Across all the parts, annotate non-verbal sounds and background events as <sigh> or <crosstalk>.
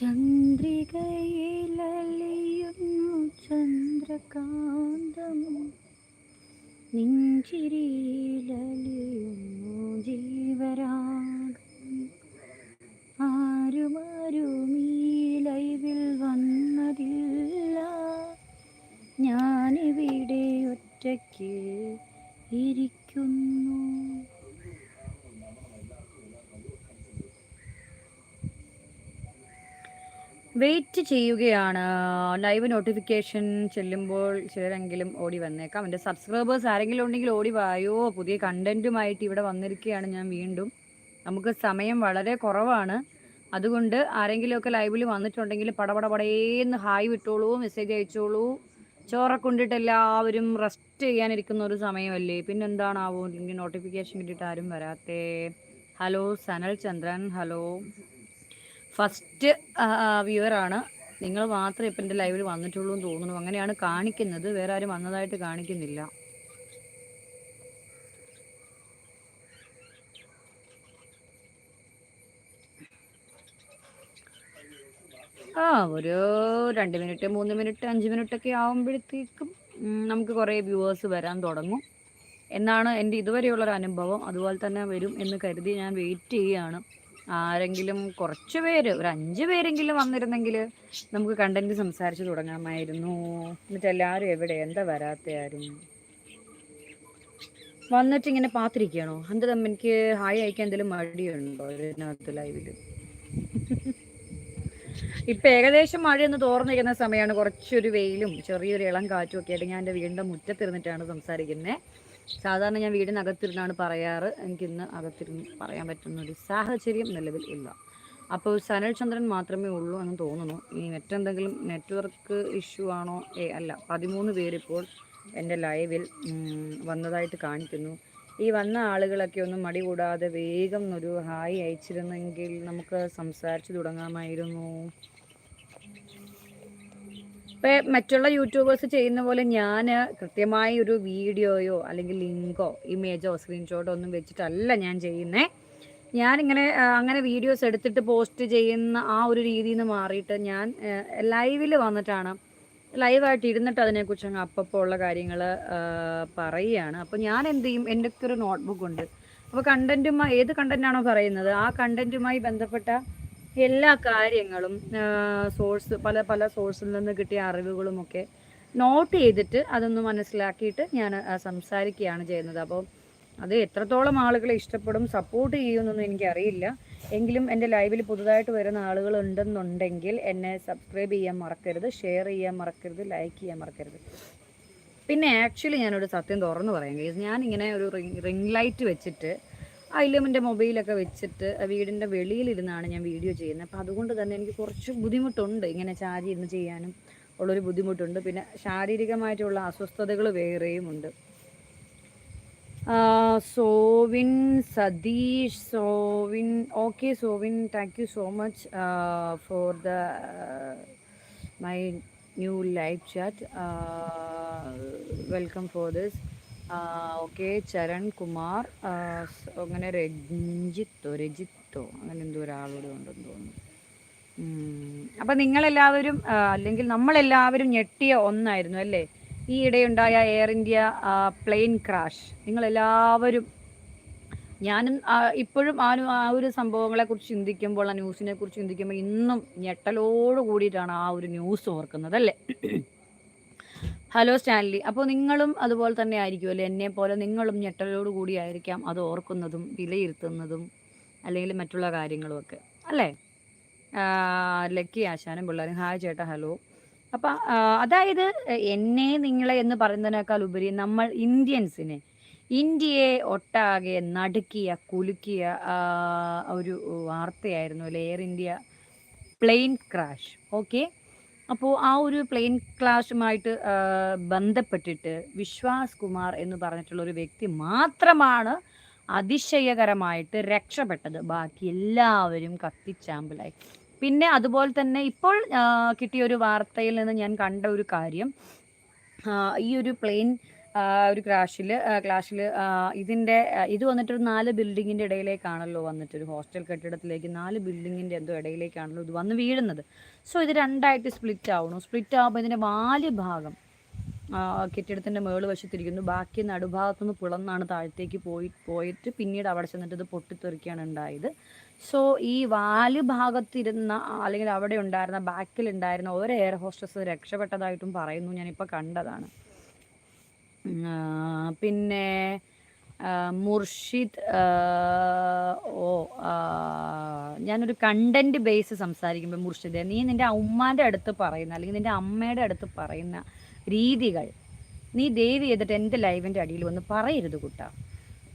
ചന്ദ്രികയിലലിയുന്നു ചന്ദ്രകാന്തം. നെഞ്ചിരിയിലലിയുന്നു ജീവരാഗം. ആരുമാരും ഈ ലൈവിൽ വന്നതില്ല. ഞാനിവിടെ ഒറ്റയ്ക്ക് ഇരിക്കുന്നു. വെയിറ്റ് ചെയ്യുകയാണ്. ലൈവ് നോട്ടിഫിക്കേഷൻ ചെല്ലുമ്പോൾ ചിലരെങ്കിലും ഓടി വന്നേക്കാം. എന്റെ സബ്സ്ക്രൈബേഴ്സ് ആരെങ്കിലും ഉണ്ടെങ്കിൽ ഓടി വായോ പുതിയ കണ്ടന്റുമായിട്ട് ഇവിടെ വന്നിരിക്കുകയാണ് ഞാൻ വീണ്ടും. നമുക്ക് സമയം വളരെ കുറവാണ്. അതുകൊണ്ട് ആരെങ്കിലുമൊക്കെ ലൈവിൽ വന്നിട്ടുണ്ടെങ്കിൽ പടപടപടേന്ന് ഹായ് വിട്ടോളൂ മെസ്സേജ് അയച്ചോളൂ. ചോറൊക്കെ എല്ലാവരും റെസ്റ്റ് ചെയ്യാനിരിക്കുന്ന ഒരു സമയമല്ലേ? പിന്നെന്താണാവോ? എനിക്ക് നോട്ടിഫിക്കേഷൻ കിട്ടിയിട്ട് ആരും വരാത്തേ. Hello Sanal Chandran. Hello. First വ്യൂവറാണ്. നിങ്ങൾ മാത്രമേ ഇപ്പം എന്റെ ലൈവിൽ വന്നിട്ടുള്ളൂ എന്ന് തോന്നുന്നു. അങ്ങനെയാണ് കാണിക്കുന്നത്. വേറെ ആരും വന്നതായിട്ട് കാണിക്കുന്നില്ല. ആ ഒരു രണ്ട് മിനിറ്റ് മൂന്ന് മിനിറ്റ് അഞ്ച് മിനിറ്റ് ഒക്കെ ആകുമ്പോഴത്തേക്കും നമുക്ക് കുറേ വ്യൂവേഴ്സ് വരാൻ തുടങ്ങും. എന്നാണ് എന്റെ ഇതുവരെയുള്ളൊരു അനുഭവം. അതുപോലെ തന്നെ വരും എന്ന് കരുതി ഞാൻ വെയിറ്റ് ചെയ്യുകയാണ്. ആരെങ്കിലും കുറച്ച് പേര് ഒരു അഞ്ച് പേരെങ്കിലും വന്നിരുന്നെങ്കിൽ നമുക്ക് കണ്ടന്റ് സംസാരിച്ച് തുടങ്ങാമായിരുന്നു എന്നിട്ട് എല്ലാവരും എവിടെ? എന്താ വരാത്ത ആരും? വന്നിട്ട് ഇങ്ങനെ പാത്തിരിക്കുകയാണോ എന്ത് തമ്മിൽ എനിക്ക് ഹായ് അയക്കാൻ എന്തെങ്കിലും മടിയുണ്ടോ ഇതിനകത്ത് ലൈവിൽ ഇപ്പൊ ഏകദേശം മഴയൊന്ന് തോർന്നിരിക്കുന്ന സമയമാണ് കുറച്ചൊരു വെയിലും ചെറിയൊരു ഇളം കാറ്റും ഒക്കെ ആയിട്ട് ഞാൻ എന്റെ വീടിന്റെ മുറ്റത്തിരുന്നിട്ടാണ് സംസാരിക്കുന്നത് സാധാരണ ഞാൻ വീടിനകത്തിരുന്നാണ് പറയാറ്. എനിക്കിന്ന് അകത്തിരുന്ന് പറയാൻ പറ്റുന്ന ഒരു സാഹചര്യം നിലവിൽ ഇല്ല. അപ്പോൾ സനൽ ചന്ദ്രൻ മാത്രമേ ഉള്ളൂ എന്ന് തോന്നുന്നു. ഇനി മറ്റെന്തെങ്കിലും നെറ്റ്വർക്ക് ഇഷ്യൂ ആണോ? ഏ അല്ല. പതിമൂന്ന് പേരിപ്പോൾ എന്റെ ലൈവിൽ വന്നതായിട്ട് കാണിക്കുന്നു. ഈ വന്ന ആളുകളൊക്കെ ഒന്നും മടി കൂടാതെ വേഗം ഒരു ഹായ് അയച്ചിരുന്നെങ്കിൽ നമുക്ക് സംസാരിച്ചു തുടങ്ങാമായിരുന്നു. ഇപ്പം മറ്റുള്ള യൂട്യൂബേഴ്സ് ചെയ്യുന്ന പോലെ ഞാൻ കൃത്യമായി ഒരു വീഡിയോയോ അല്ലെങ്കിൽ ലിങ്കോ ഇമേജോ സ്ക്രീൻഷോട്ടോ ഒന്നും വെച്ചിട്ടല്ല ഞാൻ ചെയ്യുന്നേ. ഞാനിങ്ങനെ അങ്ങനെ വീഡിയോസ് എടുത്തിട്ട് പോസ്റ്റ് ചെയ്യുന്ന ആ ഒരു രീതിയിൽ നിന്ന് മാറിയിട്ട് ഞാൻ ലൈവിൽ വന്നിട്ടാണ്. ലൈവായിട്ട് ഇരുന്നിട്ട് അതിനെക്കുറിച്ച് അങ്ങ് അപ്പപ്പോൾ ഉള്ള കാര്യങ്ങൾ പറയുകയാണ്. അപ്പോൾ ഞാൻ എന്ത് ചെയ്യും എന്റെ ഒക്കെ ഒരു നോട്ട്ബുക്ക് ഉണ്ട് അപ്പോൾ കണ്ടന്റുമായി ഏത് കണ്ടന്റാണോ പറയുന്നത്? ആ കണ്ടന്റുമായി ബന്ധപ്പെട്ട എല്ലാ കാര്യങ്ങളും സോഴ്സ് പല പല സോഴ്സിൽ നിന്ന് കിട്ടിയ അറിവുകളുമൊക്കെ നോട്ട് ചെയ്തിട്ട് അതൊന്ന് മനസ്സിലാക്കിയിട്ട് ഞാൻ സംസാരിക്കുകയാണ് ചെയ്യുന്നത്. അപ്പോൾ അത് എത്രത്തോളം ആളുകളെ ഇഷ്ടപ്പെടും സപ്പോർട്ട് ചെയ്യുമെന്നൊന്നും എനിക്കറിയില്ല. എങ്കിലും എന്റെ ലൈവിൽ പുതുതായിട്ട് വരുന്ന ആളുകൾ ഉണ്ടെന്നുണ്ടെങ്കിൽ എന്നെ സബ്സ്ക്രൈബ് ചെയ്യാൻ മറക്കരുത് ഷെയർ ചെയ്യാൻ മറക്കരുത് ലൈക്ക് ചെയ്യാൻ മറക്കരുത്. പിന്നെ ആക്ച്വലി ഞാനൊരു സത്യം തുറന്നു പറയാം ഞാൻ ഞാനിങ്ങനെ ഒരു റിംഗ് റിംഗ് ലൈറ്റ് വെച്ചിട്ട് അതിലും എന്റെ മൊബൈലൊക്കെ വെച്ചിട്ട് വീടിന്റെ വെളിയിലിരുന്നാണ് ഞാൻ വീഡിയോ ചെയ്യുന്നത്. അപ്പോൾ അതുകൊണ്ട് തന്നെ എനിക്ക് കുറച്ച് ബുദ്ധിമുട്ടുണ്ട് ഇങ്ങനെ ചാർജ് ഇരുന്ന് ചെയ്യാനും ഉള്ളൊരു ബുദ്ധിമുട്ടുണ്ട്. പിന്നെ ശാരീരികമായിട്ടുള്ള അസ്വസ്ഥതകൾ വേറെയും ഉണ്ട്. Sovin Satheesh Sovin okay Sovin thank you so much for the my new live chat welcome for this okay Charan Kumar അങ്ങനെ രഞ്ജിത്തോ രജിത്തോ അങ്ങനെ എന്തോ ഒരാളോട് ഉണ്ടെന്ന് തോന്നുന്നു. അപ്പൊ നിങ്ങളെല്ലാവരും അല്ലെങ്കിൽ നമ്മളെല്ലാവരും ഞെട്ടിയ ഒന്നായിരുന്നു അല്ലേ? ഈ ഇടയുണ്ടായ എയർ ഇന്ത്യ പ്ലെയിൻ ക്രാഷ് നിങ്ങളെല്ലാവരും ഞാനും ഇപ്പോഴും ആ ഒരു സംഭവങ്ങളെ കുറിച്ച് ചിന്തിക്കുമ്പോൾ ആ ന്യൂസിനെ കുറിച്ച് ചിന്തിക്കുമ്പോൾ ഇന്നും ഞെട്ടലോട് കൂടിയിട്ടാണ് ആ ഒരു ന്യൂസ് ഓർക്കുന്നത് അല്ലേ? ഹലോ സ്റ്റാൻലി അപ്പോൾ നിങ്ങളും അതുപോലെ തന്നെ ആയിരിക്കും അല്ലേ? എന്നെ പോലെ നിങ്ങളും ഞെട്ടലോട് കൂടിയായിരിക്കാം അത് ഓർക്കുന്നതും വിലയിരുത്തുന്നതും അല്ലെങ്കിൽ മറ്റുള്ള കാര്യങ്ങളുമൊക്കെ. അല്ലേ? ലക്കി ആശാനും പിള്ളേരും. ഹായ് ചേട്ടാ. ഹലോ അപ്പം അതായത് എന്നെ നിങ്ങളെ എന്ന് പറയുന്നതിനേക്കാൾ ഉപരി നമ്മൾ ഇന്ത്യൻസിനെ ഇന്ത്യയെ ഒട്ടാകെ നടുക്കിയ കുലുക്കിയ ഒരു വാർത്തയായിരുന്നു അല്ലെ? Air India plane crash okay അപ്പോൾ ആ ഒരു പ്ലെയിൻ ക്ലാഷുമായിട്ട് ബന്ധപ്പെട്ടിട്ട് വിശ്വാസ് കുമാർ എന്ന് പറഞ്ഞിട്ടുള്ള ഒരു വ്യക്തി മാത്രമാണ് അതിശയകരമായിട്ട് രക്ഷപ്പെട്ടത്. ബാക്കി എല്ലാവരും കത്തിച്ചാമ്പിളായി പിന്നെ അതുപോലെ തന്നെ ഇപ്പോൾ കിട്ടിയ ഒരു വാർത്തയിൽ നിന്ന് ഞാൻ കണ്ട ഒരു കാര്യം ഈ ഒരു പ്ലെയിൻ ഒരു ക്രാഷിൽ ക്ലാഷിൽ ഇതിന്റെ ഇത് വന്നിട്ടൊരു നാല് ബിൽഡിങ്ങിന്റെ ഇടയിലേക്കാണല്ലോ വന്നിട്ടൊരു ഹോസ്റ്റൽ കെട്ടിടത്തിലേക്ക് നാല് ബിൽഡിങ്ങിന്റെ എന്തോ ഇടയിലേക്കാണല്ലോ ഇത് വന്ന് വീഴുന്നത്. സോ ഇത് രണ്ടായിട്ട് സ്പ്ലിറ്റ് ആവുന്നു. സ്പ്ലിറ്റ് ആകുമ്പോൾ ഇതിന്റെ വാൽ ഭാഗം കെട്ടിടത്തിന്റെ മേൾ വശത്തിരിക്കുന്നു. ബാക്കി നടുഭാഗത്തുനിന്ന് പുളന്നാണ് താഴത്തേക്ക് പോയി പോയിട്ട് പിന്നീട് അവിടെ ചെന്നിട്ട് ഇത് പൊട്ടിത്തെറിക്കുകയാണ് ഉണ്ടായത്. സോ ഈ വാൽ ഭാഗത്തിരുന്ന അല്ലെങ്കിൽ അവിടെ ഉണ്ടായിരുന്ന ബാക്കിലുണ്ടായിരുന്ന ഒരു എയർ ഹോസ്റ്റസ് രക്ഷപ്പെട്ടതായിട്ടും പറയുന്നു. ഞാനിപ്പോൾ കണ്ടതാണ്. പിന്നെ മുർഷിദ് ഓ ഞാനൊരു കണ്ടന്റ് ബേസ് സംസാരിക്കുമ്പോൾ മുർഷിദ് നീ നിന്റെ ഉമ്മാന്റെ അടുത്ത് പറയുന്ന അല്ലെങ്കിൽ നിന്റെ അമ്മയുടെ അടുത്ത് പറയുന്ന രീതികൾ നീ ദയവ് ചെയ്തിട്ട് എന്റെ ലൈവിന്റെ അടിയിൽ വന്ന് പറയരുത് കുട്ട.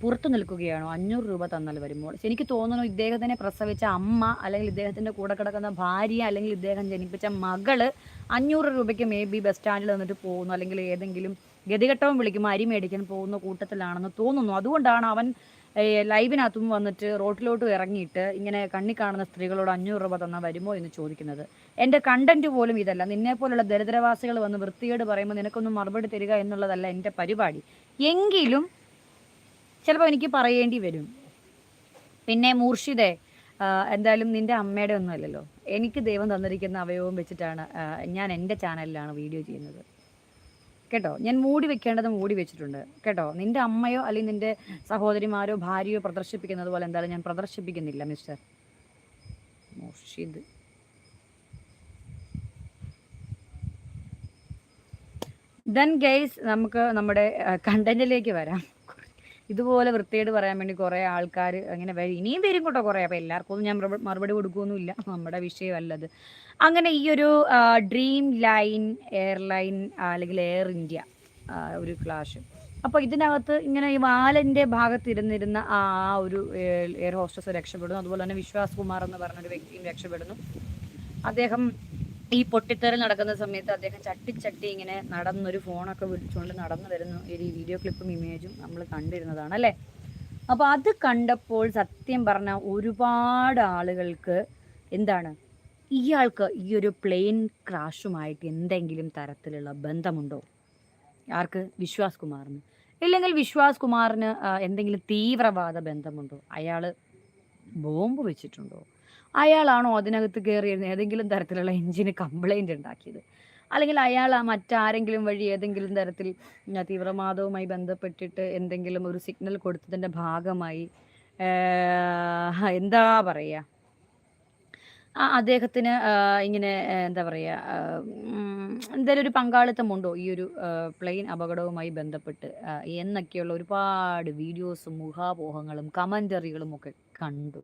പുറത്തു നിൽക്കുകയാണോ? അഞ്ഞൂറ് രൂപ തന്നാൽ വരുമ്പോൾ എനിക്ക് തോന്നുന്നു ഇദ്ദേഹത്തിനെ പ്രസവിച്ച അമ്മ അല്ലെങ്കിൽ ഇദ്ദേഹത്തിന്റെ കൂടെ കിടക്കുന്ന ഭാര്യ അല്ലെങ്കിൽ ഇദ്ദേഹം ജനിപ്പിച്ച മകൾ അഞ്ഞൂറ് രൂപയ്ക്ക് മേ ബി ബസ് സ്റ്റാൻഡിൽ വന്നിട്ട് പോകുന്നു അല്ലെങ്കിൽ ഏതെങ്കിലും ഗതികെട്ടവൻ വിളിക്കുമ്പോൾ അരി മേടിക്കാൻ പോകുന്ന കൂട്ടത്തിലാണെന്ന് തോന്നുന്നു. അതുകൊണ്ടാണ് അവൻ ലൈവിനകത്തും വന്നിട്ട് റോട്ടിലോട്ട് ഇറങ്ങിയിട്ട് ഇങ്ങനെ കണ്ണി കാണുന്ന സ്ത്രീകളോട് അഞ്ഞൂറ് രൂപ തന്നാൽ വരുമോ എന്ന് ചോദിക്കുന്നത്. എന്റെ കണ്ടന്റ് പോലും ഇതല്ല. നിന്നെ പോലുള്ള ദരിദ്രവാസികൾ വന്ന് വൃത്തികേട് പറയുമ്പോൾ നിനക്കൊന്നും മറുപടി തരിക എന്നുള്ളതല്ല എന്റെ പരിപാടി. എങ്കിലും ചിലപ്പോൾ എനിക്ക് പറയേണ്ടി വരും. പിന്നെ മൂർഷിദേ എന്തായാലും നിന്റെ അമ്മയുടെ ഒന്നും അല്ലല്ലോ. എനിക്ക് ദൈവം തന്നിരിക്കുന്ന അവയവം വെച്ചിട്ടാണ് ഞാൻ എന്റെ ചാനലിലാണ് വീഡിയോ ചെയ്യുന്നത്. കേട്ടോ ഞാൻ മൂടി വെക്കേണ്ടത് മൂടി വെച്ചിട്ടുണ്ട്. കേട്ടോ നിന്റെ അമ്മയോ അല്ലെങ്കിൽ നിന്റെ സഹോദരിമാരോ ഭാര്യയോ പ്രദർശിപ്പിക്കുന്നത് പോലെ എന്തായാലും ഞാൻ പ്രദർശിപ്പിക്കുന്നില്ല മിസ്റ്റർ മുർഷിദ് ദെൻ ഗൈസ് നമുക്ക് നമ്മുടെ കണ്ടന്റിലേക്ക് വരാം. ഇതുപോലെ വൃത്തിയോട് പറയാൻ വേണ്ടി കുറേ ആൾക്കാർ അങ്ങനെ വരും. ഇനിയും വരും കേട്ടോ കുറേ. അപ്പോൾ എല്ലാവർക്കും ഞാൻ മറുപടി- കൊടുക്കുകയൊന്നുമില്ല നമ്മുടെ വിഷയമല്ലത്. അങ്ങനെ ഈ ഒരു ഡ്രീം ലൈൻ എയർലൈൻ അല്ലെങ്കിൽ എയർ ഇന്ത്യ ഒരു ക്ലാഷ് അപ്പോൾ ഇതിനകത്ത് ഇങ്ങനെ ഈ വാലന്റെ ഭാഗത്ത് ഇരുന്നിരുന്ന ആ ഒരു എയർ ഹോസ്റ്റസ് രക്ഷപ്പെടുന്നു. അതുപോലെ തന്നെ വിശ്വാസ് കുമാർ എന്ന് പറഞ്ഞൊരു വ്യക്തിയും രക്ഷപ്പെടുന്നു. അദ്ദേഹം ഈ പൊട്ടിത്തെറി നടക്കുന്ന സമയത്ത് അദ്ദേഹം ചട്ടി ചട്ടി ഇങ്ങനെ നടന്നൊരു ഫോണൊക്കെ വിളിച്ചുകൊണ്ട് നടന്നു വരുന്നു ഈ വീഡിയോ ക്ലിപ്പും ഇമേജും നമ്മൾ കണ്ടിരുന്നതാണ് അല്ലേ? അപ്പോൾ അത് കണ്ടപ്പോൾ സത്യം പറഞ്ഞ ഒരുപാട് ആളുകൾക്ക് എന്താണ്? ഇയാൾക്ക് ഈ ഒരു പ്ലെയിൻ ക്രാഷുമായിട്ട് എന്തെങ്കിലും തരത്തിലുള്ള ബന്ധമുണ്ടോ? ആർക്ക്? വിശ്വാസ് കുമാറിന്. ഇല്ലെങ്കിൽ വിശ്വാസ് കുമാറിന് എന്തെങ്കിലും തീവ്രവാദ ബന്ധമുണ്ടോ? അയാൾ ബോംബ് വെച്ചിട്ടുണ്ടോ? അയാളാണോ അതിനകത്ത് കയറിയിരുന്ന ഏതെങ്കിലും തരത്തിലുള്ള എഞ്ചിന് കംപ്ലൈന്റ് ഉണ്ടാക്കിയത്. അല്ലെങ്കിൽ അയാൾ ആ മറ്റാരെങ്കിലും വഴി ഏതെങ്കിലും തരത്തിൽ തീവ്രവാദവുമായി ബന്ധപ്പെട്ടിട്ട് എന്തെങ്കിലും ഒരു സിഗ്നൽ കൊടുത്തതിന്റെ ഭാഗമായി എന്താ പറയുക ആ അദ്ദേഹത്തിന് ഇങ്ങനെ എന്താ പറയുക എന്തായാലും ഒരു പങ്കാളിത്തമുണ്ടോ ഈ ഒരു പ്ലെയിൻ അപകടവുമായി ബന്ധപ്പെട്ട്? എന്നൊക്കെയുള്ള ഒരുപാട് വീഡിയോസും മുഖാപോഹങ്ങളും കമന്ററികളും ഒക്കെ കണ്ടു.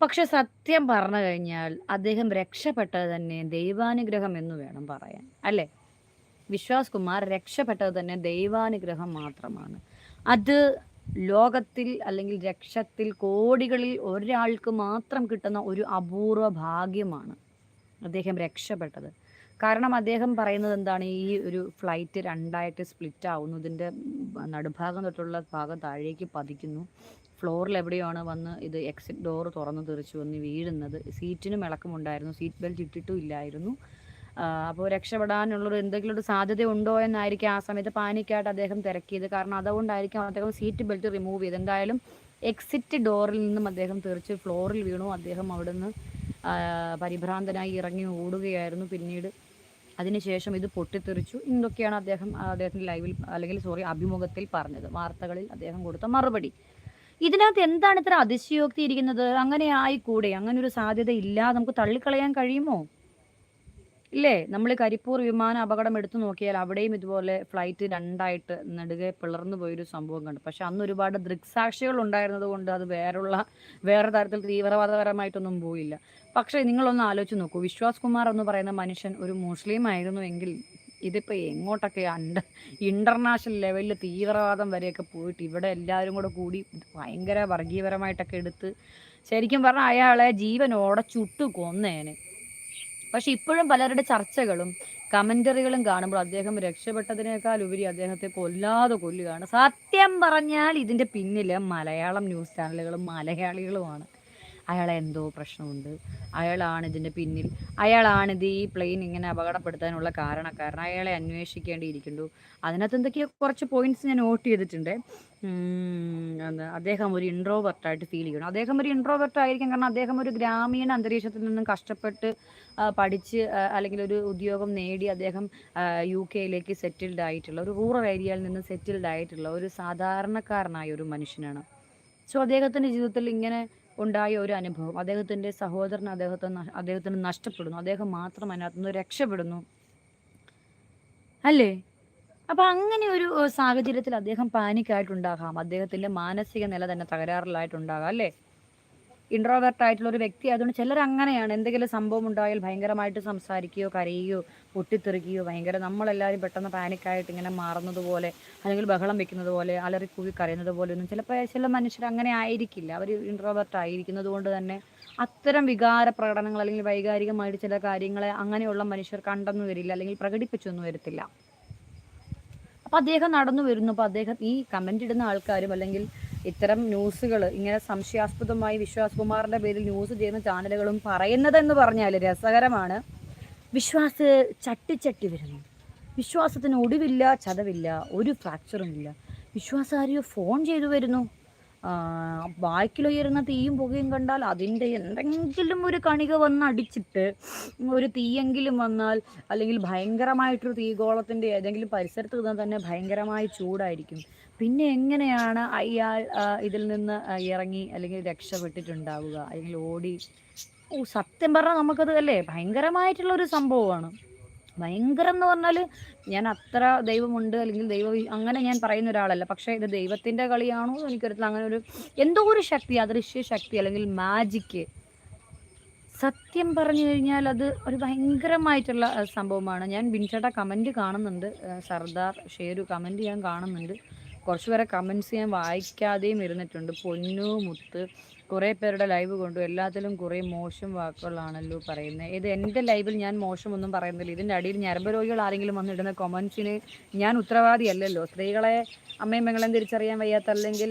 പക്ഷെ സത്യം പറഞ്ഞു കഴിഞ്ഞാൽ അദ്ദേഹം രക്ഷപ്പെട്ടത് തന്നെ ദൈവാനുഗ്രഹം എന്ന് വേണം പറയാൻ അല്ലേ? വിശ്വാസ് കുമാർ രക്ഷപ്പെട്ടത് തന്നെ ദൈവാനുഗ്രഹം മാത്രമാണ്. അത് ലോകത്തിൽ അല്ലെങ്കിൽ രക്ഷത്തിൽ കോടികളിൽ ഒരാൾക്ക് മാത്രം കിട്ടുന്ന ഒരു അപൂർവ ഭാഗ്യമാണ് അദ്ദേഹം രക്ഷപ്പെട്ടത്. കാരണം അദ്ദേഹം പറയുന്നത് എന്താണ്? ഈ ഒരു ഫ്ലൈറ്റ് രണ്ടായിട്ട് സ്പ്ലിറ്റ് ആവുന്നതിന്റെ നടുഭാഗം തൊട്ടുള്ള ഭാഗം താഴേക്ക് പതിക്കുന്നു. ഫ്ലോറിൽ എവിടെയാണ് വന്ന് ഇത് എക്സിറ്റ് ഡോർ തുറന്ന് തെറിച്ച് വന്ന് വീഴുന്നത്? സീറ്റിനും ഇളക്കമുണ്ടായിരുന്നു സീറ്റ് ബെൽറ്റ് ഇട്ടിട്ടും ഇല്ലായിരുന്നു. അപ്പോൾ രക്ഷപ്പെടാനുള്ളൊരു എന്തെങ്കിലും ഒരു സാധ്യത ഉണ്ടോ എന്നായിരിക്കും ആ സമയത്ത് പാനിക്കായിട്ട് അദ്ദേഹം തിരക്കിയത്. കാരണം അതുകൊണ്ടായിരിക്കും അദ്ദേഹം സീറ്റ് ബെൽറ്റ് റിമൂവ് ചെയ്ത് എന്തായാലും എക്സിറ്റ് ഡോറിൽ നിന്നും അദ്ദേഹം തെറിച്ച് ഫ്ലോറിൽ വീണു. അദ്ദേഹം അവിടുന്ന് പരിഭ്രാന്തനായി ഇറങ്ങി ഓടുകയായിരുന്നു. പിന്നീട് അതിനുശേഷം ഇത് പൊട്ടിത്തെറിച്ചു. എന്തൊക്കെയാണ് അദ്ദേഹം അദ്ദേഹത്തിന്റെ ലൈവിൽ അല്ലെങ്കിൽ സോറി അഭിമുഖത്തിൽ പറഞ്ഞത്. വാർത്തകളിൽ അദ്ദേഹം കൊടുത്ത മറുപടി. ഇതിനകത്ത് എന്താണ് ഇത്ര അതിശയോക്തി ഇരിക്കുന്നത്? അങ്ങനെ ആയിക്കൂടെ. അങ്ങനെ ഒരു സാധ്യത ഇല്ലാതെ നമുക്ക് തള്ളിക്കളയാൻ കഴിയുമോ? ഇല്ലേ? നമ്മൾ കരിപ്പൂർ വിമാന അപകടം എടുത്തു നോക്കിയാൽ അവിടെയും ഇതുപോലെ ഫ്ലൈറ്റ് രണ്ടായിട്ട് നെടുകെ പിളർന്നു പോയൊരു സംഭവം കണ്ടു. പക്ഷെ അന്ന് ഒരുപാട് ദൃക്സാക്ഷികൾ ഉണ്ടായിരുന്നത് കൊണ്ട് അത് വേറുള്ള വേറെ തരത്തിൽ തീവ്രവാദപരമായിട്ടൊന്നും പോയില്ല. പക്ഷേ നിങ്ങളൊന്ന് ആലോചിച്ച് നോക്കൂ. വിശ്വാസ് കുമാർ എന്ന് പറയുന്ന മനുഷ്യൻ ഒരു മുസ്ലിം ആയിരുന്നു എങ്കിൽ ഇതിപ്പോൾ എങ്ങോട്ടൊക്കെ അണ്ട ഇന്റർനാഷണൽ ലെവലിൽ തീവ്രവാദം വരെയൊക്കെ പോയിട്ട് ഇവിടെ എല്ലാവരും കൂടെ കൂടി ഭയങ്കര വർഗീയപരമായിട്ടൊക്കെ എടുത്ത് ശരിക്കും പറഞ്ഞാൽ അയാളെ ജീവനോടെ ചുട്ടു കൊന്നേനെ പക്ഷെ ഇപ്പോഴും പലരുടെ ചർച്ചകളും കമന്ററികളും കാണുമ്പോൾ അദ്ദേഹം രക്ഷപ്പെട്ടതിനേക്കാൾ ഉപരി അദ്ദേഹത്തെ കൊല്ലാതെ കൊല്ലുകയാണ്. സത്യം പറഞ്ഞാൽ ഇതിന്റെ പിന്നിൽ മലയാളം ന്യൂസ് ചാനലുകളും മലയാളികളുമാണ്. അയാളെ എന്തോ പ്രശ്നമുണ്ട്. അയാളാണ് ഇതിന്റെ പിന്നിൽ. അയാളാണിത് ഈ പ്ലെയിൻ ഇങ്ങനെ അപകടപ്പെടുത്താനുള്ള കാരണക്കാരൻ. അയാളെ അന്വേഷിക്കേണ്ടിയിരിക്കുന്നു. അതിനകത്ത് എന്തൊക്കെയോ കുറച്ച് പോയിന്റ്സ് ഞാൻ നോട്ട് ചെയ്തിട്ടുണ്ട്. എന്താ അദ്ദേഹം ഒരു ഇൻട്രോവെർട്ടായിട്ട് ഫീൽ ചെയ്യണം അദ്ദേഹം ഒരു ഇൻട്രോവെർട്ട് ആയിരിക്കും കാരണം അദ്ദേഹം ഒരു ഗ്രാമീണ അന്തരീക്ഷത്തിൽ നിന്നും കഷ്ടപ്പെട്ട് പഠിച്ച് അല്ലെങ്കിൽ ഒരു ഉദ്യോഗം നേടി അദ്ദേഹം യു കെയിലേക്ക് സെറ്റിൽഡ് ആയിട്ടുള്ള ഒരു റൂറൽ ഏരിയയിൽ നിന്ന് സെറ്റിൽഡ് ആയിട്ടുള്ള ഒരു സാധാരണക്കാരനായ ഒരു മനുഷ്യനാണ്. സോ അദ്ദേഹത്തിന്റെ ജീവിതത്തിൽ ഇങ്ങനെ ഉണ്ടായ ഒരു അനുഭവം. അദ്ദേഹത്തിന്റെ സഹോദരൻ അദ്ദേഹത്തെ അദ്ദേഹത്തിന് നഷ്ടപ്പെടുന്നു. അദ്ദേഹം മാത്രം അതിനകത്ത് നിന്ന് രക്ഷപ്പെടുന്നു. അല്ലേ? അപ്പം അങ്ങനെ ഒരു സാഹചര്യത്തിൽ അദ്ദേഹം പാനിക്കായിട്ടുണ്ടാകാം അദ്ദേഹത്തിന്റെ മാനസിക നില തന്നെ തകരാറിലായിട്ടുണ്ടാകാം അല്ലേ? ഇൻട്രോവേർട്ട് ആയിട്ടുള്ള ഒരു വ്യക്തി ആയതുകൊണ്ട് ചിലർ അങ്ങനെയാണ്. എന്തെങ്കിലും സംഭവം ഉണ്ടായാൽ ഭയങ്കരമായിട്ട് സംസാരിക്കുകയോ കരയുകയോ പൊട്ടിത്തെറിക്കുകയോ ഭയങ്കര നമ്മളെല്ലാവരും പെട്ടെന്ന് പാനിക്കായിട്ട് ഇങ്ങനെ മാറുന്നത് പോലെ അല്ലെങ്കിൽ ബഹളം വെക്കുന്നത് പോലെ അലറിക്കൂവി കരയുന്നത് പോലെ ഒന്നും ചിലപ്പോൾ ചില മനുഷ്യർ അങ്ങനെ ആയിരിക്കില്ല. അവർ ഇൻട്രോവേർട്ട് ആയിരിക്കുന്നത് കൊണ്ട് തന്നെ അത്തരം വികാര പ്രകടനങ്ങൾ അല്ലെങ്കിൽ വൈകാരികമായിട്ട് ചില കാര്യങ്ങളെ അങ്ങനെയുള്ള മനുഷ്യർ കണ്ടെന്നു വരില്ല അല്ലെങ്കിൽ പ്രകടിപ്പിച്ചൊന്നും വരത്തില്ല. അപ്പോൾ അദ്ദേഹം നടന്നു വരുന്നു. അപ്പോൾ അദ്ദേഹം ഈ കമന്റ് ഇടുന്ന ആൾക്കാരും അല്ലെങ്കിൽ ഇത്തരം ന്യൂസുകൾ ഇങ്ങനെ സംശയാസ്പദമായി വിശ്വാസ് കുമാറിന്റെ പേരിൽ ന്യൂസ് ചെയ്യുന്ന ചാനലുകളും പറയുന്നതെന്ന് പറഞ്ഞാൽ രസകരമാണ്. വിശ്വാസ് ചട്ടിച്ചട്ടി വരുന്നു. വിശ്വാസത്തിന് ഒടിവില്ല ചതവില്ല ഒരു ഫ്രാക്ചറും ഇല്ല വിശ്വാസം ആരെയോ ഫോൺ ചെയ്തു വരുന്നു. ബാക്കിലുയരുന്ന തീയും പുകയും കണ്ടാൽ അതിന്റെ എന്തെങ്കിലും ഒരു കണിക വന്ന് അടിച്ചിട്ട് ഒരു തീയെങ്കിലും വന്നാൽ അല്ലെങ്കിൽ ഭയങ്കരമായിട്ടൊരു തീഗോളത്തിന്റെ ഏതെങ്കിലും പരിസരത്ത് നിന്നാൽ തന്നെ ഭയങ്കരമായ ചൂടായിരിക്കും. പിന്നെ എങ്ങനെയാണ് അയാൾ ഇതിൽ നിന്ന് ഇറങ്ങി അല്ലെങ്കിൽ രക്ഷപ്പെട്ടിട്ടുണ്ടാവുക? അല്ലെങ്കിൽ ഓടി. ഓ സത്യം പറഞ്ഞാൽ നമുക്കത് അല്ലേ? ഭയങ്കരമായിട്ടുള്ള ഒരു സംഭവമാണ്. ഭയങ്കരം എന്ന് പറഞ്ഞാൽ ഞാൻ അത്ര ദൈവമുണ്ട് അല്ലെങ്കിൽ ദൈവ അങ്ങനെ ഞാൻ പറയുന്ന ഒരാളല്ല. പക്ഷേ ഇത് ദൈവത്തിന്റെ കളിയാണോ എനിക്കൊരു അങ്ങനെ ഒരു എന്തോ ഒരു ശക്തി അദൃശ്യ ശക്തി അല്ലെങ്കിൽ മാജിക്ക് സത്യം പറഞ്ഞു കഴിഞ്ഞാൽ അത് ഒരു ഭയങ്കരമായിട്ടുള്ള സംഭവമാണ്. ഞാൻ ബിൻചേട്ട കമന്റ് കാണുന്നുണ്ട്. സർദാർ ഷേരു കമന്റ് ഞാൻ കാണുന്നുണ്ട്. കുറച്ച് പേരെ കമൻസ് ഞാൻ വായിക്കാതെയും ഇരുന്നിട്ടുണ്ട്. പൊന്നു മുത്ത്. കുറേ പേരുടെ ലൈവ് കൊണ്ടു. എല്ലാത്തിലും കുറേ മോശം വാക്കുകളാണല്ലോ പറയുന്നത്. ഇത് എന്റെ ലൈവിൽ ഞാൻ മോശമൊന്നും പറയുന്നില്ല. ഇതിന്റെ അടിയിൽ ഞരമ്പ് രോഗികൾ ആരെങ്കിലും വന്നിടുന്ന കൊമൻസിന് ഞാൻ ഉത്തരവാദിയല്ലല്ലോ. സ്ത്രീകളെ അമ്മയും പെങ്ങളെയും തിരിച്ചറിയാൻ വയ്യാത്ത അല്ലെങ്കിൽ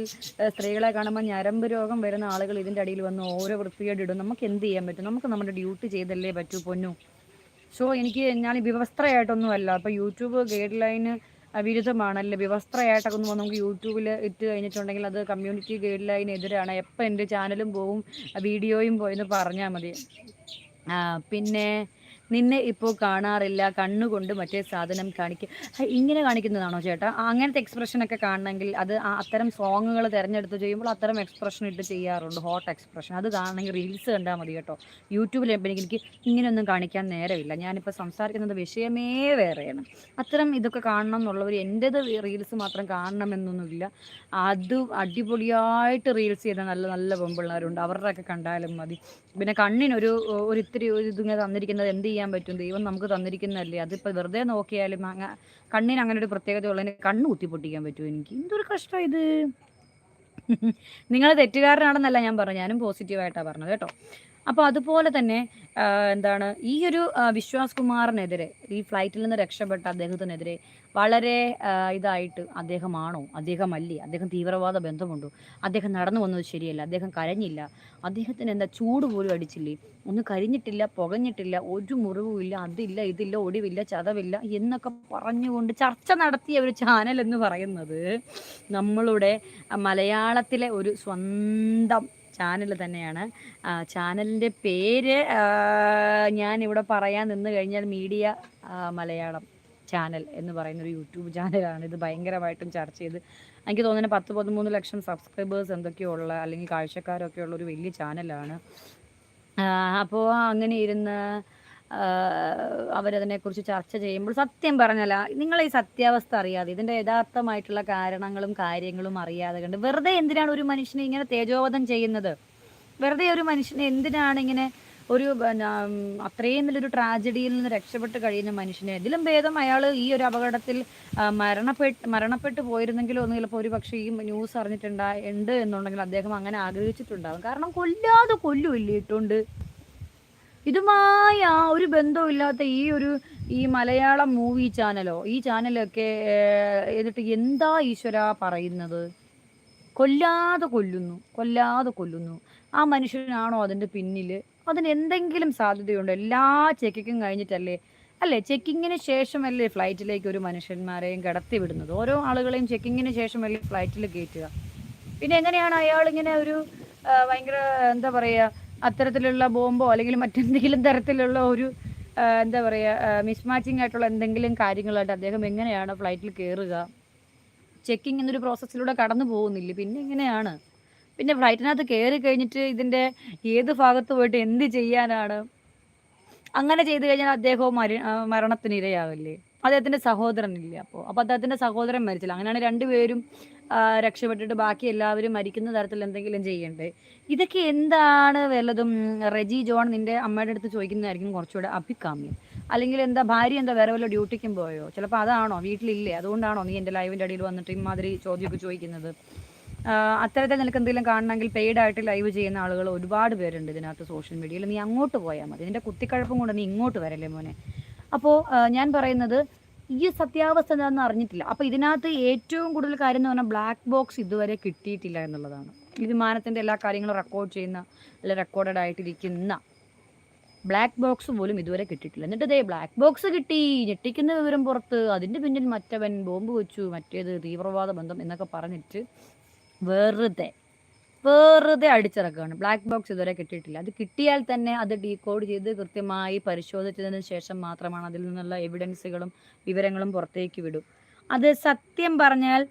സ്ത്രീകളെ കാണുമ്പോൾ ഞരമ്പ് രോഗം വരുന്ന ആളുകൾ ഇതിന്റെ അടിയിൽ വന്ന് ഓരോ വൃത്തിയോട് ഇടും. നമുക്ക് എന്ത് ചെയ്യാൻ പറ്റും? നമുക്ക് നമ്മുടെ ഡ്യൂട്ടി ചെയ്തല്ലേ പറ്റൂ പൊന്നു? സോ എനിക്ക് ഞാൻ വിവസ്ത്രയായിട്ടൊന്നുമല്ല അപ്പോൾ യൂട്യൂബ് ഗൈഡ് ലൈന് വിരുദ്ധമാണല്ലേ വിവസ്ത്രയായിട്ടൊക്കെ ഒന്ന് നമുക്ക് യൂട്യൂബിൽ ഇട്ട് കഴിഞ്ഞിട്ടുണ്ടെങ്കിൽ അത് കമ്മ്യൂണിറ്റി ഗൈഡ് ലൈനെതിരാണ് എപ്പോൾ എന്റെ ചാനലും പോവും വീഡിയോയും പോയെന്ന് പറഞ്ഞാൽ മതി. പിന്നെ നിന്നെ ഇപ്പോൾ കാണാറില്ല കണ്ണുകൊണ്ട് മറ്റേ സാധനം കാണിക്കുക ഇങ്ങനെ കാണിക്കുന്നതാണോ ചേട്ടാ? അങ്ങനത്തെ അങ്ങനത്തെ എക്സ്പ്രഷനൊക്കെ കാണണമെങ്കിൽ അത് അത്തരം സോങ്ങുകൾ തിരഞ്ഞെടുത്ത് ചെയ്യുമ്പോൾ അത്തരം എക്സ്പ്രഷൻ ഇട്ട് ചെയ്യാറുണ്ട് ഹോട്ട് എക്സ്പ്രഷൻ അത് കാണണമെങ്കിൽ റീൽസ് കണ്ടാൽ മതി കേട്ടോ. യൂട്യൂബിൽ എനിക്ക് എനിക്ക് ഇങ്ങനെയൊന്നും കാണിക്കാൻ നേരമില്ല. ഞാനിപ്പോൾ സംസാരിക്കുന്നത് വിഷയമേ വേറെയാണ്. അത്തരം ഇതൊക്കെ കാണണം എന്നുള്ളവർ എന്റേത് റീൽസ് മാത്രം കാണണമെന്നൊന്നുമില്ല. അത് അടിപൊളിയായിട്ട് റീൽസ് ചെയ്ത നല്ല നല്ല പെമ്പിള്ളേരുണ്ട്. അവരുടെയൊക്കെ കണ്ടാലും മതി. പിന്നെ കണ്ണിനൊരു ഒരു ഇത്തിരി ഒരു ഇതിങ്ങനെ തന്നിരിക്കുന്നത് എന്ത് ചെയ്യാൻ പറ്റും. ദൈവം നമുക്ക് തന്നിരിക്കുന്നതല്ലേ? അതിപ്പോൾ വെറുതെ നോക്കിയാലും കണ്ണിന് അങ്ങനെ ഒരു പ്രത്യേകത ഉള്ളതിന് കണ്ണ് കുത്തി പൊട്ടിക്കാൻ പറ്റുമോ എനിക്ക്? എന്തൊരു കഷ്ടം ഇത്. <laughs> നിങ്ങൾ തെറ്റുകാരനാണെന്നല്ല ഞാൻ പറഞ്ഞു ഞാനും പോസിറ്റീവായിട്ടാണ് പറഞ്ഞത് കേട്ടോ. അപ്പോൾ അതുപോലെ തന്നെ എന്താണ് ഈ ഒരു വിശ്വാസ് കുമാറിനെതിരെ ഈ ഫ്ലൈറ്റിൽ നിന്ന് രക്ഷപ്പെട്ട അദ്ദേഹത്തിനെതിരെ വളരെ ഇതായിട്ട് അദ്ദേഹമാണോ? അദ്ദേഹമല്ലേ? അദ്ദേഹം തീവ്രവാദ ബന്ധമുണ്ടോ? അദ്ദേഹം നടന്നു വന്നത് ശരിയല്ല. അദ്ദേഹം കരഞ്ഞില്ല. അദ്ദേഹത്തിന് എന്താ ചൂട് പോലും അടിച്ചില്ലേ? ഒന്നും കരിഞ്ഞിട്ടില്ല പുകഞ്ഞിട്ടില്ല ഒരു മുറിവുമില്ല അതില്ല ഇതില്ല ഒടിവില്ല ചതവില്ല എന്നൊക്കെ പറഞ്ഞുകൊണ്ട് ചർച്ച നടത്തിയ ഒരു ചാനൽ എന്ന് പറയുന്നത് നമ്മളുടെ മലയാളത്തിലെ ഒരു സ്വന്തം ചാനൽ തന്നെയാണ്. ചാനലിന്റെ പേര് ഞാൻ ഇവിടെ പറയാൻ നിന്ന് കഴിഞ്ഞാൽ മീഡിയ മലയാളം ചാനൽ എന്ന് പറയുന്ന ഒരു യൂട്യൂബ് ചാനലാണ്. ഇത് ഭയങ്കരമായിട്ടും ചർച്ച ചെയ്ത് എനിക്ക് തോന്നുന്നു പത്ത് പതിമൂന്ന് ലക്ഷം സബ്സ്ക്രൈബേഴ്സ് എന്തൊക്കെയുള്ള അല്ലെങ്കിൽ കാഴ്ചക്കാരൊക്കെയുള്ള ഒരു വലിയ ചാനലാണ്. അപ്പോൾ അങ്ങനെ ഇരുന്ന് അവരതിനെക്കുറിച്ച് ചർച്ച ചെയ്യുമ്പോൾ സത്യം പറഞ്ഞാൽ നിങ്ങൾ ഈ സത്യാവസ്ഥ അറിയാതെ ഇതിന്റെ യഥാർത്ഥമായിട്ടുള്ള കാരണങ്ങളും കാര്യങ്ങളും അറിയാതെ കണ്ട് വെറുതെ എന്തിനാണ് ഒരു മനുഷ്യനെ ഇങ്ങനെ തേജോവധം ചെയ്യുന്നത്? വെറുതെ ഒരു മനുഷ്യനെ എന്തിനാണ് ഇങ്ങനെ ഒരു അത്രയും വലിയൊരു ട്രാജഡിയിൽ നിന്ന് രക്ഷപ്പെട്ട് കഴിയുന്ന മനുഷ്യനെ? ഇതിലും ഭേദം അയാൾ ഈ ഒരു അപകടത്തിൽ മരണപ്പെട്ട് മരണപ്പെട്ട് പോയിരുന്നെങ്കിലോ ഒന്നും ചിലപ്പോൾ ഒരു പക്ഷേ ഈ ന്യൂസ് അറിഞ്ഞിട്ടുണ്ടാ ഉണ്ട് എന്നുണ്ടെങ്കിൽ അദ്ദേഹം അങ്ങനെ ആഗ്രഹിച്ചിട്ടുണ്ടാകും കാരണം കൊല്ലാതെ കൊല്ലുമില്ലേ ഇട്ടുകൊണ്ട് ഇതുമായി ആ ഒരു ബന്ധമില്ലാത്ത ഈ ഒരു ഈ മലയാളം മൂവി ചാനലോ ഈ ചാനലൊക്കെ എന്നിട്ട് എന്താ ഈശ്വര പറയുന്നത്? കൊല്ലാതെ കൊല്ലുന്നു കൊല്ലാതെ കൊല്ലുന്നു. ആ മനുഷ്യനാണോ അതിന്റെ പിന്നിൽ അതിന് എന്തെങ്കിലും സാധ്യതയുണ്ടോ? എല്ലാ ചെക്കിങ്ങും കഴിഞ്ഞിട്ടല്ലേ? അല്ലേ? ചെക്കിങ്ങിന് ശേഷമല്ലേ ഫ്ലൈറ്റിലേക്ക് ഒരു മനുഷ്യന്മാരെയും കടത്തി വിടുന്നത്? ഓരോ ആളുകളെയും ചെക്കിങ്ങിന് ശേഷമല്ലേ ഫ്ലൈറ്റിൽ കയറ്റുക പിന്നെ എങ്ങനെയാണ് അയാൾ ഇങ്ങനെ ഒരു ഭയങ്കര എന്താ പറയുക അത്തരത്തിലുള്ള ബോംബോ അല്ലെങ്കിൽ മറ്റെന്തെങ്കിലും തരത്തിലുള്ള ഒരു എന്താ പറയുക മിസ്മാച്ചിങ് ആയിട്ടുള്ള എന്തെങ്കിലും കാര്യങ്ങളായിട്ട് അദ്ദേഹം എങ്ങനെയാണ് ഫ്ലൈറ്റിൽ കയറുക ചെക്കിങ് എന്നൊരു പ്രോസസ്സിലൂടെ കടന്നു പോകുന്നില്ല? പിന്നെ എങ്ങനെയാണ്? പിന്നെ ഫ്ലൈറ്റിനകത്ത് കയറി കഴിഞ്ഞിട്ട് ഇതിന്റെ ഏത് ഭാഗത്ത് പോയിട്ട് എന്ത് ചെയ്യാനാണ്? അങ്ങനെ ചെയ്തു കഴിഞ്ഞാൽ അദ്ദേഹവും മരി മരണത്തിന് ഇരയാവില്ലേ അദ്ദേഹത്തിന്റെ സഹോദരനില്ലേ? അപ്പോൾ അപ്പോൾ അദ്ദേഹത്തിന്റെ സഹോദരൻ മരിച്ചില്ല. അങ്ങനെയാണ് രണ്ടുപേരും രക്ഷപ്പെട്ടിട്ട് ബാക്കി എല്ലാവരും മരിക്കുന്ന തരത്തിൽ എന്തെങ്കിലും ചെയ്യണ്ടേ? ഇതൊക്കെ എന്താണ് വല്ലതും റെജി ജോൺ നിന്റെ അമ്മയുടെ അടുത്ത് ചോദിക്കുന്നതായിരിക്കും കുറച്ചുകൂടെ അഭികാമ്യം. അല്ലെങ്കിൽ എന്താ ഭാര്യ എന്താ വേറെ വല്ല ഡ്യൂട്ടിക്കും പോയോ? ചിലപ്പോൾ അതാണോ വീട്ടിലില്ലേ? അതുകൊണ്ടാണോ നീ എന്റെ ലൈവിന്റെ അടിയിൽ വന്നിട്ട് ഇമാതിരി ചോദ്യമൊക്കെ ചോദിക്കുന്നത്? അത്തരത്തിൽ നിനക്ക് എന്തെങ്കിലും കാണണമെങ്കിൽ പെയ്ഡ് ആയിട്ട് ലൈവ് ചെയ്യുന്ന ആളുകൾ ഒരുപാട് പേരുണ്ട് ഇതിനകത്ത് സോഷ്യൽ മീഡിയയിൽ നീ അങ്ങോട്ട് പോയാൽ മതി. നിന്റെ കുത്തിക്കഴപ്പും കൊണ്ട് നീ ഇങ്ങോട്ട് വരല്ലേ മോനെ? അപ്പോൾ ഞാൻ പറയുന്നത് ഈ സത്യാവസ്ഥ എന്താണെന്ന് അറിഞ്ഞിട്ടില്ല. അപ്പോൾ ഇതിനകത്ത് ഏറ്റവും കൂടുതൽ കാര്യം എന്ന് പറഞ്ഞാൽ ബ്ലാക്ക് ബോക്സ് ഇതുവരെ കിട്ടിയിട്ടില്ല എന്നുള്ളതാണ്. ഈ വിമാനത്തിന്റെ എല്ലാ കാര്യങ്ങളും റെക്കോർഡ് ചെയ്യുന്ന അല്ലെ റെക്കോർഡഡ് ആയിട്ടിരിക്കുന്ന ബ്ലാക്ക് ബോക്സ് പോലും ഇതുവരെ കിട്ടിയിട്ടില്ല. എന്നിട്ട് ദേ ബ്ലാക്ക് ബോക്സ് കിട്ടി ഞെട്ടിക്കുന്ന വിവരം പുറത്ത് അതിന്റെ പിന്നിൽ മറ്റവൻ ബോംബ് വെച്ചു മറ്റേത് തീവ്രവാദ ബന്ധം എന്നൊക്കെ പറഞ്ഞിട്ട് വെറുതെ വെറുതെ അടിച്ചിറക്കുകയാണ്. ബ്ലാക്ക് ബോക്സ് ഇതുവരെ കിട്ടിയിട്ടില്ല. അത് കിട്ടിയാൽ തന്നെ അത് ഡീകോഡ് ചെയ്ത് കൃത്യമായി പരിശോധിച്ചതിന് ശേഷം മാത്രമാണ് അതിൽ നിന്നുള്ള എവിഡൻസുകളും വിവരങ്ങളും പുറത്തേക്ക് വിടും. അത് സത്യം പറഞ്ഞാൽ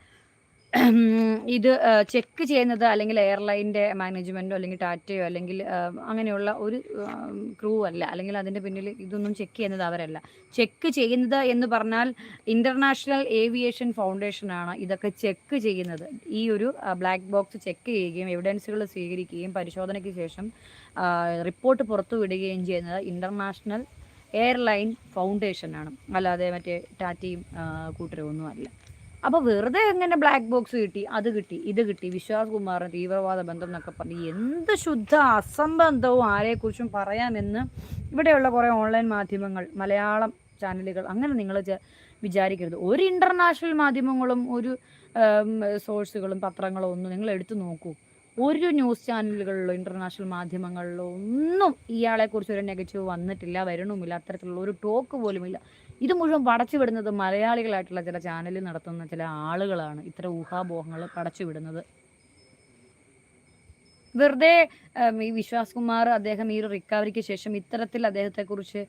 ഇത് ചെക്ക് ചെയ്യുന്നത് അല്ലെങ്കിൽ എയർലൈന്റെ മാനേജ്മെന്റോ അല്ലെങ്കിൽ ടാറ്റയോ അല്ലെങ്കിൽ അങ്ങനെയുള്ള ഒരു ക്രൂ അല്ല. അല്ലെങ്കിൽ അതിന്റെ പിന്നിൽ ഇതൊന്നും ചെക്ക് ചെയ്യുന്നത് അവരല്ല. ചെക്ക് ചെയ്യുന്നത് എന്ന് പറഞ്ഞാൽ ഇന്റർനാഷണൽ ഏവിയേഷൻ ഫൗണ്ടേഷനാണ് ഇതൊക്കെ ചെക്ക് ചെയ്യുന്നത്. ഈ ഒരു ബ്ലാക്ക് ബോക്സ് ചെക്ക് ചെയ്യുകയും എവിഡൻസുകൾ സ്വീകരിക്കുകയും പരിശോധനയ്ക്ക് ശേഷം റിപ്പോർട്ട് പുറത്തുവിടുകയും ചെയ്യുന്നത് ഇന്റർനാഷണൽ എയർലൈൻ ഫൗണ്ടേഷനാണ് അല്ലാതെ മറ്റേ ടാറ്റയും ആ, കൂട്ടരും ഒന്നും അല്ല. അപ്പോൾ വെറുതെ എങ്ങനെ ബ്ലാക്ക് ബോക്സ് കിട്ടി അത് കിട്ടി ഇത് കിട്ടി വിശ്വാസ് കുമാറിന് തീവ്രവാദ ബന്ധം എന്നൊക്കെ പറഞ്ഞ് എന്ത് ശുദ്ധ അസംബന്ധവും ആരെക്കുറിച്ചും പറയാമെന്ന് ഇവിടെയുള്ള കുറേ ഓൺലൈൻ മാധ്യമങ്ങൾ മലയാളം ചാനലുകൾ അങ്ങനെ നിങ്ങൾ വിചാരിക്കരുത്. ഒരു ഇന്റർനാഷണൽ മാധ്യമങ്ങളും ഒരു സോഴ്സുകളും പത്രങ്ങളോ ഒന്നും നിങ്ങൾ എടുത്തു നോക്കൂ. ഒരു ന്യൂസ് ചാനലുകളിലോ ഇന്റർനാഷണൽ മാധ്യമങ്ങളിലോ ഒന്നും ഇയാളെക്കുറിച്ച് ഒരു നെഗറ്റീവ് വന്നിട്ടില്ല വരണമില്ല അത്തരത്തിലുള്ള ഒരു ടോക്ക് പോലുമില്ല. ഇത് മുഴുവൻ പടച്ചുവിടുന്നത് മലയാളികളായിട്ടുള്ള ചില ചാനലിൽ നടത്തുന്ന ചില ആളുകളാണ്. ഇത്തരം ഊഹാബോഹങ്ങൾ പടച്ചുവിടുന്നത്. വെറുതെ ഈ വിശ്വാസ് കുമാർ അദ്ദേഹം ഈ ഒരു റിക്കവറിക്ക് ശേഷം ഇത്തരത്തിൽ അദ്ദേഹത്തെക്കുറിച്ച്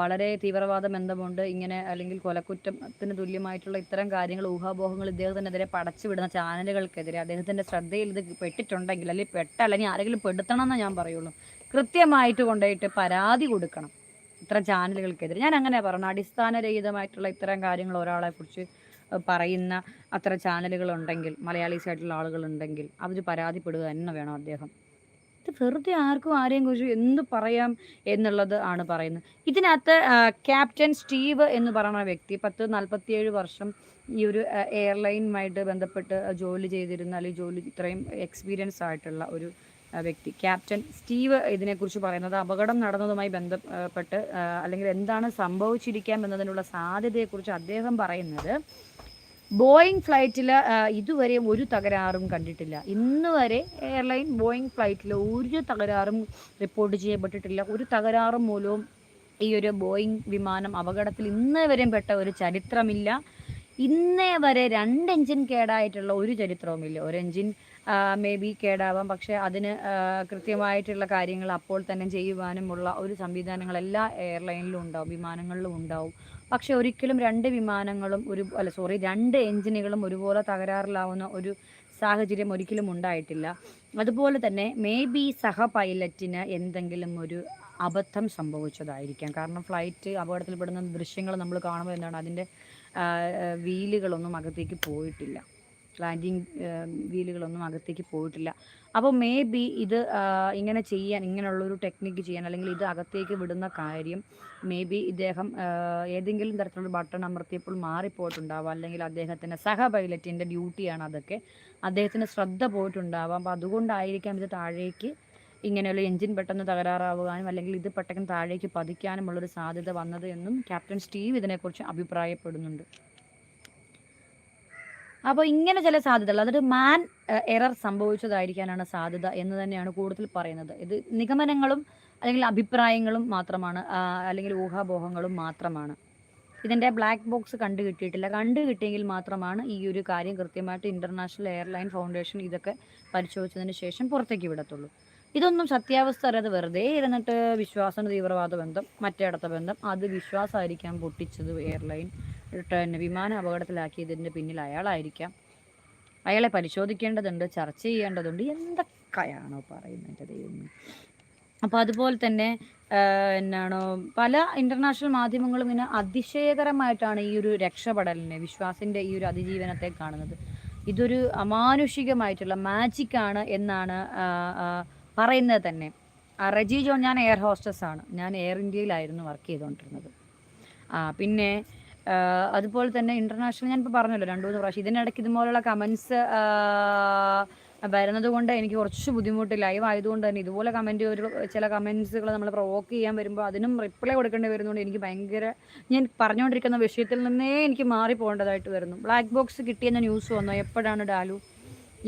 വളരെ തീവ്രവാദ ബന്ധമുണ്ട്. ഇങ്ങനെ അല്ലെങ്കിൽ കൊലക്കുറ്റത്തിന് തുല്യമായിട്ടുള്ള ഇത്തരം കാര്യങ്ങൾ ഊഹാപോഹങ്ങൾ ഇദ്ദേഹത്തിനെതിരെ പടച്ചുവിടുന്ന ചാനലുകൾക്കെതിരെ അദ്ദേഹത്തിന്റെ ശ്രദ്ധയിൽ ഇത് പെട്ടിട്ടുണ്ടെങ്കിൽ അല്ലെങ്കിൽ പെട്ടല്ല ഇനി ആരെങ്കിലും പെടുത്തണം എന്നേ ഞാൻ പറയുള്ളൂ. കൃത്യമായിട്ട് കൊണ്ടുപോയിട്ട് പരാതി കൊടുക്കണം. ഇത്തരം ചാനലുകൾക്കെതിരെ. ഞാൻ അങ്ങനെ പറഞ്ഞു അടിസ്ഥാനരഹിതമായിട്ടുള്ള ഇത്തരം കാര്യങ്ങൾ ഒരാളെക്കുറിച്ച് പറയുന്ന അത്ര ചാനലുകളുണ്ടെങ്കിൽ മലയാളീസ് ആയിട്ടുള്ള ആളുകളുണ്ടെങ്കിൽ അവർ പരാതിപ്പെടുക തന്നെ വേണം അദ്ദേഹം. ഇത് വെറുതെ ആർക്കും ആരെയും കുറിച്ച് എന്ത് പറയാം എന്നുള്ളത് ആണ് പറയുന്നത്. ഇതിനകത്ത് ക്യാപ്റ്റൻ സ്റ്റീവ് എന്ന് പറയുന്ന വ്യക്തി പത്ത് നാൽപ്പത്തിയേഴ് വർഷം ഈ ഒരു എയർലൈനുമായിട്ട് ബന്ധപ്പെട്ട് ജോലി ചെയ്തിരുന്ന അല്ലെങ്കിൽ ജോലി ഇത്രയും എക്സ്പീരിയൻസ് ആയിട്ടുള്ള ഒരു വ്യക്തി. ക്യാപ്റ്റൻ സ്റ്റീവ് ഇതിനെക്കുറിച്ച് പറയുന്നത് അപകടം നടന്നതുമായി ബന്ധപ്പെട്ട് അല്ലെങ്കിൽ എന്താണ് സംഭവിച്ചിരിക്കാം എന്നതിനുള്ള സാധ്യതയെക്കുറിച്ച് അദ്ദേഹം പറയുന്നത് ബോയിങ് ഫ്ലൈറ്റിൽ ഇതുവരെ ഒരു തകരാറും കണ്ടിട്ടില്ല. ഇന്ന് വരെ എയർലൈൻ ബോയിങ് ഫ്ലൈറ്റിൽ ഒരു തകരാറും റിപ്പോർട്ട് ചെയ്യപ്പെട്ടിട്ടില്ല. ഒരു തകരാറും മൂലവും ഈ ഒരു ബോയിങ് വിമാനം അപകടത്തിൽ ഇന്നേ വരെയും പെട്ട ഒരു ചരിത്രമില്ല. ഇന്നേ വരെ രണ്ട് എഞ്ചിൻ കേടായിട്ടുള്ള ഒരു ചരിത്രവുമില്ല. ഒരു എഞ്ചിൻ മേ ബി കേടാവാം. പക്ഷേ അതിന് കൃത്യമായിട്ടുള്ള കാര്യങ്ങൾ അപ്പോൾ തന്നെ ചെയ്യുവാനുമുള്ള ഒരു സംവിധാനങ്ങൾ എല്ലാ എയർലൈനിലും ഉണ്ടാവും വിമാനങ്ങളിലും ഉണ്ടാവും. പക്ഷെ ഒരിക്കലും രണ്ട് വിമാനങ്ങളും ഒരു അല്ല സോറി രണ്ട് എഞ്ചിനുകളും ഒരുപോലെ തകരാറിലാവുന്ന ഒരു സാഹചര്യം ഒരിക്കലും ഉണ്ടായിട്ടില്ല. അതുപോലെ തന്നെ മേ ബി സഹ പൈലറ്റിന് എന്തെങ്കിലും ഒരു അബദ്ധം സംഭവിച്ചതായിരിക്കാം. കാരണം ഫ്ലൈറ്റ് അപകടത്തിൽപ്പെടുന്ന ദൃശ്യങ്ങൾ നമ്മൾ കാണുമ്പോൾ എന്താണ് അതിന്റെ വീലുകളൊന്നും അകത്തേക്ക് പോയിട്ടില്ല. ലാൻഡിങ് വീലുകളൊന്നും അകത്തേക്ക് പോയിട്ടില്ല. അപ്പോൾ മേ ബി ഇത് ഇങ്ങനെ ചെയ്യാൻ ഇങ്ങനെയുള്ളൊരു ടെക്നിക്ക് ചെയ്യാൻ അല്ലെങ്കിൽ ഇത് അകത്തേക്ക് വിടുന്ന കാര്യം മേ ബി ഇദ്ദേഹം ഏതെങ്കിലും തരത്തിലുള്ള ബട്ടൺ അമർത്തിയപ്പോൾ മാറിപ്പോയിട്ടുണ്ടാവാം. അല്ലെങ്കിൽ അദ്ദേഹത്തിന്റെ സഹ പൈലറ്റിന്റെ ഡ്യൂട്ടിയാണ് അതൊക്കെ. അദ്ദേഹത്തിന് ശ്രദ്ധ പോയിട്ടുണ്ടാവാം. അപ്പോൾ അതുകൊണ്ടായിരിക്കാം ഇത് താഴേക്ക് ഇങ്ങനെയുള്ള എഞ്ചിൻ പെട്ടെന്ന് തകരാറാവുകയും അല്ലെങ്കിൽ ഇത് പെട്ടെന്ന് താഴേക്ക് പതിക്കാനുമുള്ളൊരു സാധ്യത വന്നത് എന്നും ക്യാപ്റ്റൻ സ്റ്റീവ് ഇതിനെക്കുറിച്ച് അഭിപ്രായപ്പെടുന്നുണ്ട്. അപ്പോൾ ഇങ്ങനെ ചില സാധ്യതകൾ അതൊരു മാൻ എറർ സംഭവിച്ചതായിരിക്കാനാണ് സാധ്യത എന്ന് തന്നെയാണ് കൂടുതൽ പറയുന്നത്. ഇത് നിഗമനങ്ങളും അല്ലെങ്കിൽ അഭിപ്രായങ്ങളും മാത്രമാണ് അല്ലെങ്കിൽ ഊഹാപോഹങ്ങളും മാത്രമാണ്. ഇതിന്റെ ബ്ലാക്ക് ബോക്സ് കണ്ടു കിട്ടിയിട്ടില്ല. കണ്ടു കിട്ടിയെങ്കിൽ മാത്രമാണ് ഈ ഒരു കാര്യം കൃത്യമായിട്ട് ഇന്റർനാഷണൽ എയർലൈൻ ഫൗണ്ടേഷൻ ഇതൊക്കെ പരിശോധിച്ചതിന് ശേഷം പുറത്തേക്ക് വിടത്തുള്ളൂ. ഇതൊന്നും സത്യാവസ്ഥ അറിയാതെ വെറുതെ ഇരുന്നിട്ട് വിശ്വാസന തീവ്രവാദ ബന്ധം മറ്റേടത്ത ബന്ധം അത് വിശ്വാസമായിരിക്കാം പൊട്ടിച്ചത് എയർലൈൻ പിന്നെ വിമാന അപകടത്തിലാക്കിയതിന്റെ പിന്നിൽ അയാളായിരിക്കാം. അയാളെ പരിശോധിക്കേണ്ടതുണ്ട് ചർച്ച ചെയ്യേണ്ടതുണ്ട് എന്തൊക്കെയാണോ പറയുന്നത് ദൈവം അപ്പോൾ അതുപോലെ തന്നെ എന്നാണോ പല ഇന്റർനാഷണൽ മാധ്യമങ്ങളും ഇങ്ങനെ അതിശയകരമായിട്ടാണ് ഈ ഒരു രക്ഷപ്പെടലിനെ വിശ്വാസിന്റെ ഈ ഒരു അതിജീവനത്തെ കാണുന്നത്. ഇതൊരു അമാനുഷികമായിട്ടുള്ള മാജിക്കാണ് എന്നാണ് പറയുന്നത് തന്നെ. റജി ജോൺ ഞാൻ എയർ ഹോസ്റ്റസ് ആണ്. ഞാൻ എയർ ഇന്ത്യയിലായിരുന്നു വർക്ക് ചെയ്തുകൊണ്ടിരുന്നത് ആ പിന്നെ അതുപോലെ തന്നെ ഇന്റർനാഷണൽ ഞാനിപ്പോൾ പറഞ്ഞല്ലോ രണ്ട് മൂന്ന് പ്രാവശ്യം. ഇതിനിടയ്ക്ക് ഇതുപോലുള്ള കമൻസ് വരുന്നത് കൊണ്ട് എനിക്ക് കുറച്ച് ബുദ്ധിമുട്ട് ലൈവ് ആയതുകൊണ്ട് തന്നെ ഇതുപോലെ കമന്റ് ഒരു ചില കമൻസുകൾ നമ്മൾ പ്രൊവോക്ക് ചെയ്യാൻ വരുമ്പോൾ അതിനും റിപ്ലൈ കൊടുക്കേണ്ടി വരുന്നതുകൊണ്ട് എനിക്ക് ഭയങ്കര ഞാൻ പറഞ്ഞുകൊണ്ടിരിക്കുന്ന വിഷയത്തിൽ നിന്നേ എനിക്ക് മാറി പോകേണ്ടതായിട്ട് വരുന്നു. ബ്ലാക്ക് ബോക്സ് കിട്ടിയെന്ന ന്യൂസ് വന്നോ? എപ്പോഴാണ് ഡാലു?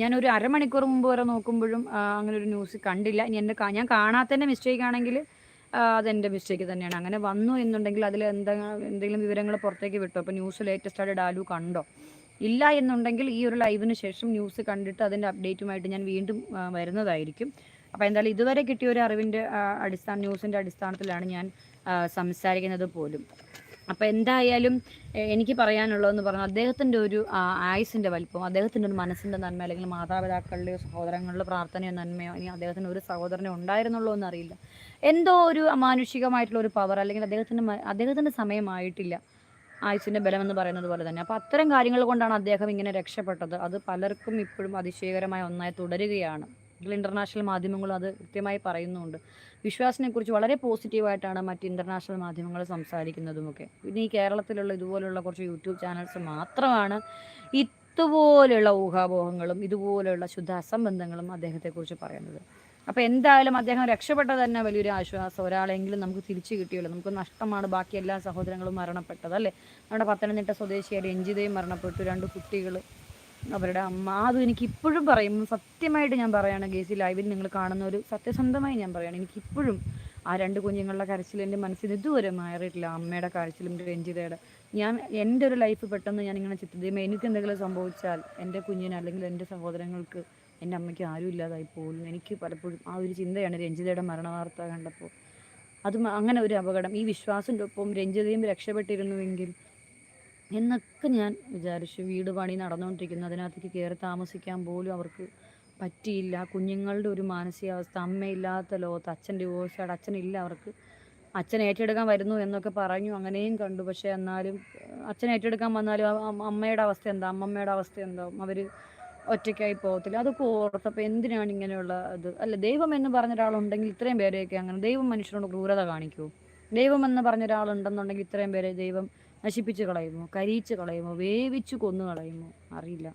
ഞാനൊരു അരമണിക്കൂർ മുമ്പ് വരെ നോക്കുമ്പോഴും അങ്ങനെ ഒരു ന്യൂസ് കണ്ടില്ല. ഇനി എന്റെ ഞാൻ ഞാൻ കാണാത്തതിന്റെ മിസ്റ്റേക്ക് ആണെങ്കിൽ അതെന്റെ മിസ്റ്റേക്ക് തന്നെയാണ്. അങ്ങനെ വന്നു എന്നുണ്ടെങ്കിൽ അതിൽ എന്താ എന്തെങ്കിലും വിവരങ്ങൾ പുറത്തേക്ക് വിട്ടോ? അപ്പോൾ ന്യൂസ് ലേറ്റസ്റ്റ് ആയിട്ട് ഡാലു കണ്ടോ? ഇല്ല എന്നുണ്ടെങ്കിൽ ഈ ഒരു ലൈവിന് ശേഷം ന്യൂസ് കണ്ടിട്ട് അതിന്റെ അപ്ഡേറ്റുമായിട്ട് ഞാൻ വീണ്ടും വരുന്നതായിരിക്കും. അപ്പോൾ എന്തായാലും ഇതുവരെ കിട്ടിയ ഒരു അറിവിന്റെ അടിസ്ഥാന ന്യൂസിന്റെ അടിസ്ഥാനത്തിലാണ് ഞാൻ സംസാരിക്കുന്നത് പോലും. അപ്പോൾ എന്തായാലും എനിക്ക് പറയാനുള്ളതെന്ന് പറഞ്ഞാൽ അദ്ദേഹത്തിന്റെ ഒരു ആയുസിന്റെ വലിപ്പം അദ്ദേഹത്തിന്റെ ഒരു മനസ്സിന്റെ നന്മ അല്ലെങ്കിൽ മാതാപിതാക്കളുടെയോ സഹോദരങ്ങളുടെ പ്രാർത്ഥനയോ നന്മയോ ഇനി അദ്ദേഹത്തിന് ഒരു സഹോദരനെ ഉണ്ടായിരുന്നുള്ളൂ എന്നറിയില്ല എന്തോ ഒരു അമാനുഷികമായിട്ടുള്ള ഒരു പവർ അല്ലെങ്കിൽ അദ്ദേഹത്തിന്റെ അദ്ദേഹത്തിന്റെ സമയമായിട്ടില്ല ആയുസിന്റെ ബലമെന്ന് പറയുന്നത് പോലെ തന്നെ. അപ്പോൾ അത്തരം കാര്യങ്ങൾ കൊണ്ടാണ് അദ്ദേഹം ഇങ്ങനെ രക്ഷപ്പെട്ടത്. അത് പലർക്കും ഇപ്പോഴും അതിശയകരമായ ഒന്നായി തുടരുകയാണ്. ഇതിൽ ഇന്റർനാഷണൽ മാധ്യമങ്ങളും അത് കൃത്യമായി പറയുന്നുണ്ട്. വിശ്വാസിനെ കുറിച്ച് വളരെ പോസിറ്റീവായിട്ടാണ് മറ്റ് ഇന്റർനാഷണൽ മാധ്യമങ്ങൾ സംസാരിക്കുന്നതുമൊക്കെ. പിന്നെ ഈ കേരളത്തിലുള്ള ഇതുപോലുള്ള കുറച്ച് യൂട്യൂബ് ചാനൽസ് മാത്രമാണ് ഇതുപോലെയുള്ള ഊഹാപോഹങ്ങളും ഇതുപോലെയുള്ള ശുദ്ധ അസംബന്ധങ്ങളും അദ്ദേഹത്തെക്കുറിച്ച് പറയുന്നത്. അപ്പോൾ എന്തായാലും അദ്ദേഹം രക്ഷപ്പെട്ടത് തന്നെ വലിയൊരു ആശ്വാസം. ഒരാളെങ്കിലും നമുക്ക് തിരിച്ചു കിട്ടിയല്ലോ. നമുക്ക് നഷ്ടമാണ് ബാക്കി എല്ലാ സഹോദരങ്ങളും മരണപ്പെട്ടത് അല്ലേ? നമ്മുടെ പത്തനംതിട്ട സ്വദേശിയായ രഞ്ജിതയും മരണപ്പെട്ടു. രണ്ട് കുട്ടികൾ അവരുടെ അമ്മ. അതും എനിക്ക് ഇപ്പോഴും പറയും. സത്യമായിട്ട് ഞാൻ പറയുകയാണ് ഗേസി ലൈവിൽ നിങ്ങൾ കാണുന്ന ഒരു സത്യസന്ധമായി ഞാൻ പറയുകയാണ് എനിക്ക് ഇപ്പോഴും ആ രണ്ട് കുഞ്ഞുങ്ങളുടെ കരച്ചിൽ എന്റെ മനസ്സിൽ ഇതുവരെ മാറിയിട്ടില്ല. അമ്മയുടെ കരച്ചിലും രഞ്ജിതയുടെ. ഞാൻ എന്റെ ഒരു ലൈഫ് പെട്ടെന്ന് ഞാൻ ഇങ്ങനെ ചിത്രീകരിക്കും എനിക്ക് എന്തെങ്കിലും സംഭവിച്ചാൽ എന്റെ കുഞ്ഞിന് അല്ലെങ്കിൽ എന്റെ സഹോദരങ്ങൾക്ക് എന്റെ അമ്മയ്ക്ക് ആരും ഇല്ലാതായി പോലും എനിക്ക് പലപ്പോഴും ആ ഒരു ചിന്തയാണ് രഞ്ജിതയുടെ മരണവാർത്ത കണ്ടപ്പോൾ. അതും അങ്ങനെ ഒരു അപകടം. ഈ വിശ്വാസിന്റെ ഒപ്പം രഞ്ജിതയും രക്ഷപ്പെട്ടിരുന്നുവെങ്കിൽ എന്നൊക്കെ ഞാൻ വിചാരിച്ചു. വീട് പണി നടന്നുകൊണ്ടിരിക്കുന്നു അതിനകത്തേക്ക് കയറി താമസിക്കാൻ പോലും അവർക്ക് പറ്റിയില്ല. കുഞ്ഞുങ്ങളുടെ ഒരു മാനസികാവസ്ഥ അമ്മയില്ലാത്ത ലോകത്ത് അച്ഛൻ ഡിവോഴ്സായിട്ട് അച്ഛനില്ല അവർക്ക്. അച്ഛൻ ഏറ്റെടുക്കാൻ വരുന്നു എന്നൊക്കെ പറഞ്ഞു. അങ്ങനെയും കണ്ടു. പക്ഷേ എന്നാലും അച്ഛൻ ഏറ്റെടുക്കാൻ വന്നാലും അമ്മയുടെ അവസ്ഥ എന്താ? അമ്മമ്മയുടെ അവസ്ഥ എന്താവും അവർ ഒറ്റയ്ക്കായി പോകത്തില്ല. അതൊക്കെ ഓർത്തപ്പോൾ എന്തിനാണ് ഇങ്ങനെയുള്ള ഇത്? അല്ല ദൈവം എന്ന് പറഞ്ഞ ഒരാളുണ്ടെങ്കിൽ ഇത്രയും പേരെയൊക്കെ അങ്ങനെ ദൈവം മനുഷ്യനോട് ക്രൂരത കാണിക്കുമോ ദൈവം എന്ന് പറഞ്ഞ ഒരാളുണ്ടെന്നുണ്ടെങ്കിൽ ഇത്രയും പേരെ ദൈവം നശിപ്പിച്ച് കളയുമോ? കരിയിച്ച് കളയുമോ? വേവിച്ച് കൊന്നു കളയുമോ? അറിയില്ല.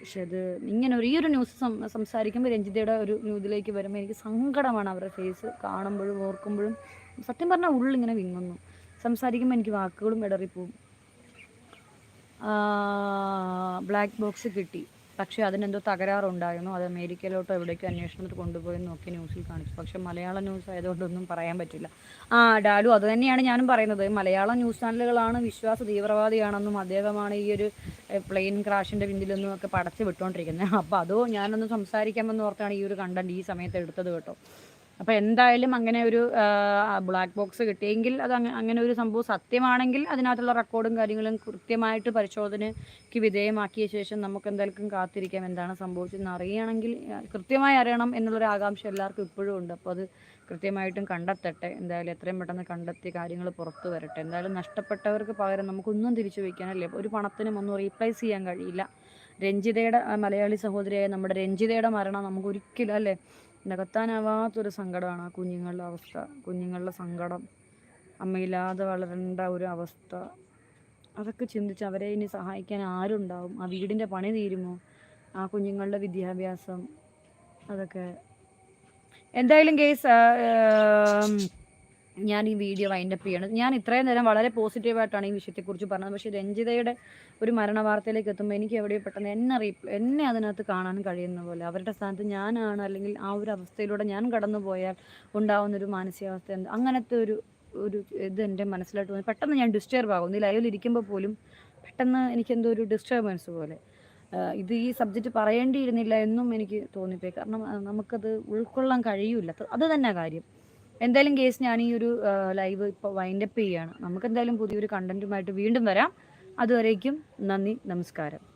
പക്ഷെ അത് ഇങ്ങനെ ഒരു ഈ ഒരു ന്യൂസ് സംസാരിക്കുമ്പോൾ രഞ്ജിതയുടെ ഒരു ന്യൂസിലേക്ക് വരുമ്പോൾ എനിക്ക് സങ്കടമാണ് അവരുടെ ഫേസ് കാണുമ്പോഴും ഓർക്കുമ്പോഴും. സത്യം പറഞ്ഞാൽ ഉള്ളിങ്ങനെ വിങ്ങുന്നു. സംസാരിക്കുമ്പോൾ എനിക്ക് വാക്കുകളും ഇടറിപ്പോവും. ബ്ലാക്ക് ബോക്സ് കിട്ടി. പക്ഷേ അതിനെന്തോ തകരാറുണ്ടായിരുന്നു. അത് അമേരിക്കയിലോട്ടോ എവിടേക്കോ അന്വേഷണത്തിൽ കൊണ്ടുപോയി നോക്കി ന്യൂസിൽ കാണിച്ചു. പക്ഷെ മലയാള ന്യൂസ് ആയതുകൊണ്ടൊന്നും പറയാൻ പറ്റില്ല. ആ ഡാലു അത് തന്നെയാണ് ഞാനും പറയുന്നത്. മലയാള ന്യൂസ് ചാനലുകളാണ് വിശ്വാസ തീവ്രവാദിയാണെന്നും അദ്ദേഹമാണ് ഈ ഒരു പ്ലെയിൻ ക്രാഷിന്റെ പിന്നിലൊന്നും ഒക്കെ പടച്ചു വിട്ടുകൊണ്ടിരിക്കുന്നത് അപ്പോൾ അതോ ഞാനൊന്ന് സംസാരിക്കാമെന്ന് ഓർത്താണ് ഈ ഒരു കണ്ടന്റ് ഈ സമയത്ത് എടുത്തത് കേട്ടോ. അപ്പോൾ എന്തായാലും അങ്ങനെ ഒരു ബ്ലാക്ക് ബോക്സ് കിട്ടിയെങ്കിൽ അത് അങ്ങനെ ഒരു സംഭവം സത്യമാണെങ്കിൽ അതിനകത്തുള്ള റെക്കോർഡും കാര്യങ്ങളും കൃത്യമായിട്ട് പരിശോധനയ്ക്ക് വിധേയമാക്കിയ ശേഷം നമുക്ക് എന്തായാലും കാത്തിരിക്കാം എന്താണ് സംഭവിച്ചതെന്ന് അറിയണമെങ്കിൽ കൃത്യമായി അറിയണം എന്നുള്ളൊരു ആകാംക്ഷ എല്ലാവർക്കും ഇപ്പോഴും ഉണ്ട്. അപ്പോൾ അത് കൃത്യമായിട്ടും കണ്ടെത്തട്ടെ. എന്തായാലും എത്രയും പെട്ടെന്ന് കണ്ടെത്തി കാര്യങ്ങൾ പുറത്തു വരട്ടെ. എന്തായാലും നഷ്ടപ്പെട്ടവർക്ക് പകരം നമുക്കൊന്നും തിരിച്ചു വയ്ക്കാനല്ലേ ഒരു പണത്തിനും ഒന്നും റീപ്ലേസ് ചെയ്യാൻ കഴിയില്ല. രഞ്ജിതയുടെ മലയാളി സഹോദരിയായ നമ്മുടെ രഞ്ജിതയുടെ മരണം നമുക്ക് ഒരിക്കലും അല്ലേ? നികത്താനാവാത്തൊരു സങ്കടമാണ് ആ കുഞ്ഞുങ്ങളുടെ അവസ്ഥ കുഞ്ഞുങ്ങളുടെ സങ്കടം അമ്മയില്ലാതെ വളരേണ്ട ഒരു അവസ്ഥ. അതൊക്കെ ചിന്തിച്ച് അവരെ ഇനി സഹായിക്കാൻ ആരുണ്ടാവും? ആ വീടിന്റെ പണി തീരുമോ? ആ കുഞ്ഞുങ്ങളുടെ വിദ്യാഭ്യാസം? അതൊക്കെ. എന്തായാലും കേസ് ഞാൻ ഈ വീഡിയോ വൈൻഡപ്പ് ചെയ്യണം ഞാൻ ഇത്രയും നേരം വളരെ പോസിറ്റീവായിട്ടാണ് ഈ വിഷയത്തെക്കുറിച്ച് പറഞ്ഞത്. പക്ഷേ രഞ്ജിതയുടെ ഒരു മരണ വാർത്തയിലേക്ക് എത്തുമ്പോൾ എനിക്ക് എവിടെ പെട്ടെന്ന് എന്നെ അറിയിപ്പ് എന്നെ അതിനകത്ത് കാണാൻ കഴിയുന്ന പോലെ. അവരുടെ സ്ഥാനത്ത് ഞാനാണ് അല്ലെങ്കിൽ ആ ഒരു അവസ്ഥയിലൂടെ ഞാൻ കടന്നു പോയാൽ ഉണ്ടാവുന്ന ഒരു മാനസികാവസ്ഥ അങ്ങനത്തെ ഒരു ഒരു ഇത് എന്റെ മനസ്സിലായിട്ട് തോന്നി പെട്ടെന്ന് ഞാൻ ഡിസ്റ്റർബ് ആകും. ഈ ലൈവിൽ ഇരിക്കുമ്പോൾ പോലും പെട്ടെന്ന് എനിക്ക് എന്തോ ഒരു ഡിസ്റ്റർബൻസ് പോലെ. ഇത് ഈ സബ്ജക്റ്റ് പറയേണ്ടിയിരുന്നില്ല എന്നും എനിക്ക് തോന്നിപ്പോയി. കാരണം നമുക്കത് ഉൾക്കൊള്ളാൻ കഴിയില്ല അത് തന്നെ കാര്യം. എന്തായാലും കേസ് ഞാൻ ഈ ഒരു ലൈവ് ഇപ്പോൾ വൈൻഡപ്പ് ചെയ്യുകയാണ്. നമുക്ക് എന്തായാലും പുതിയൊരു കണ്ടന്റുമായിട്ട് വീണ്ടും വരാം. അതുവരേക്കും നന്ദി നമസ്കാരം.